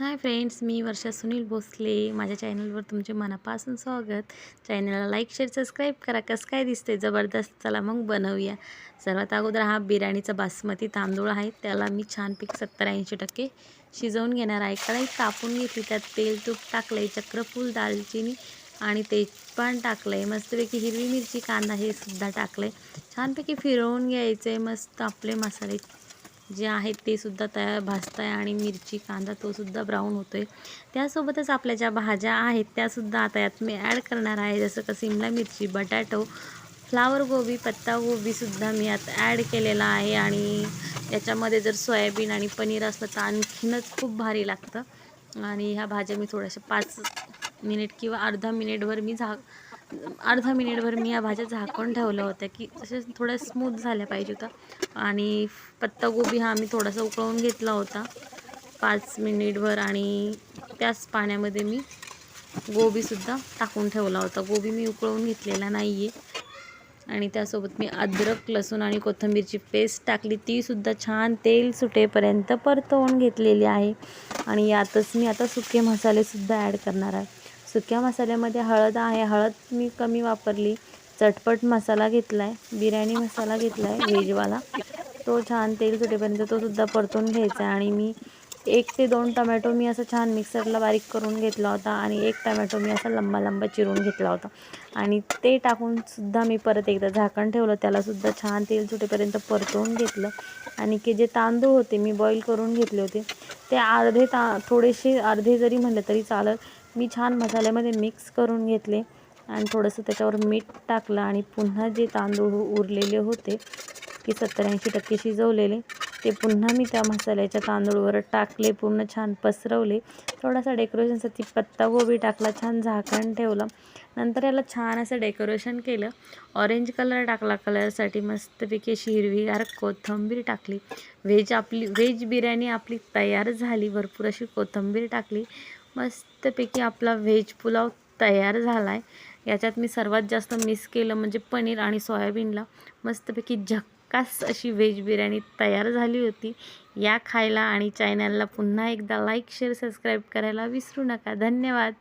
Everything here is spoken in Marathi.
हाय फ्रेंड्स मी वर्षा सुनील भोसले. माझ्या चॅनलवर तुमचे मनापासून स्वागत. चॅनलला लाईक शेअर सबस्क्राईब करा. कसं काय दिसते जबरदस्त. चला मग बनवूया. सर्वात अगोदर हा बिर्याणीचा बासमती तांदूळ आहे. त्याला मी छानपैकी सत्तर ऐंशी टक्के शिजवून घेणार आहे. कढाई कापून घेतली. त्यात तेल तूप टाकलं आहे चक्रफूल दालचिनी आणि तेजपान टाकलं आहे मस्तपैकी हिरवी मिरची कांदा हे सुद्धा टाकलं आहे छानपैकी फिरवून घ्यायचं आहे मस्त आपले मसाले. जे आहेत ते सुद्धा तयार भाजत आहे आणि मिरची कांदा तो सुद्धा ब्राऊन होतो आहे त्यासोबतच आपल्या ज्या भाज्या आहेत त्यासुद्धा आता यात मी ॲड करणार आहे. जसं का सिमला मिरची बटाटो फ्लावर गोबी पत्तागोबीसुद्धा मी यात ॲड केलेला आहे. आणि याच्यामध्ये जर सोयाबीन आणि पनीर असलं तर आणखीनच खूप भारी लागतं. आणि ह्या भाज्या मी थोड्याशा पाच मिनिट किंवा अर्धा मिनिटभर मी झाक अर्धा मिनिटभर मी या भाज्या झाकून ठेवल्या होत्या की तसेच थोड्या स्मूथ झाल्या पाहिजे होत्या. आणि पत्तागोबी हा मी थोडासा उकळून घेतला होता. पाच मिनिटभर आणि त्याच पाण्यामध्ये मी गोबीसुद्धा टाकून ठेवला होता. गोबी मी उकळून घेतलेला नाही आहे आणि त्यासोबत मी अद्रक लसूण आणि कोथिंबीरची पेस्ट टाकली. तीसुद्धा छान तेल सुटेपर्यंत परतवून घेतलेली आहे. आणि यातच मी आता सुके मसालेसुद्धा ॲड करणार आहे. सुक्या मसाल्यामध्ये हळद आहे. हळद मी कमी वापरली. चटपट मसाला घेतला आहे बिर्याणी मसाला घेतला आहे व्हेजवाला. तो छान तेल सुटेपर्यंत तो सुद्धा परतून घ्यायचा आहे आणि मी एक ते दोन टमॅटो मी असं छान मिक्सरला बारीक करून घेतला होता आणि एक टमॅटो मी असा लंबा लंबा चिरून घेतला होता. आणि ते टाकूनसुद्धा मी परत एकदा झाकण ठेवलं त्यालासुद्धा छान तेल सुटेपर्यंत परतवून घेतलं. आणि की जे तांदूळ होते मी बॉईल करून घेतले होते ते अर्धे ता थोडेसे अर्धे जरी म्हणलं तरी चालत मी छान मसाल्यामध्ये मिक्स करून घेतले. आणि थोडंसं त्याच्यावर मीठ टाकलं आणि पुन्हा जे तांदूळ उरलेले होते की सत्तर ऐंशी टक्के शिजवलेले. ते पुन्हा मी त्या मसाल्याच्या तांदूळवर टाकले पूर्ण छान पसरवले. थोडासा डेकोरेशनसाठी पत्तागोबी टाकला छान झाकण ठेवलं. नंतर याला छान असं डेकोरेशन केलं. ऑरेंज कलर टाकला कलरसाठी मस्तपैकी अशी हिरवीगार कोथिंबीर टाकली. व्हेज आपली व्हेज बिर्याणी आपली तयार झाली भरपूर अशी कोथिंबीर टाकली. मस्तपैकी आपला व्हेज पुलाव तयार झाला आहे याच्यात मी सर्वात जास्त मिस केलं म्हणजे पनीर आणि सोयाबीनला. मस्तपैकी झक झक्कास अशी व्हेज बिर्याणी तयार झाली होती. या खायला आणि चॅनलला पुन्हा एकदा लाईक शेअर सबस्क्राईब करायला विसरू नका. धन्यवाद.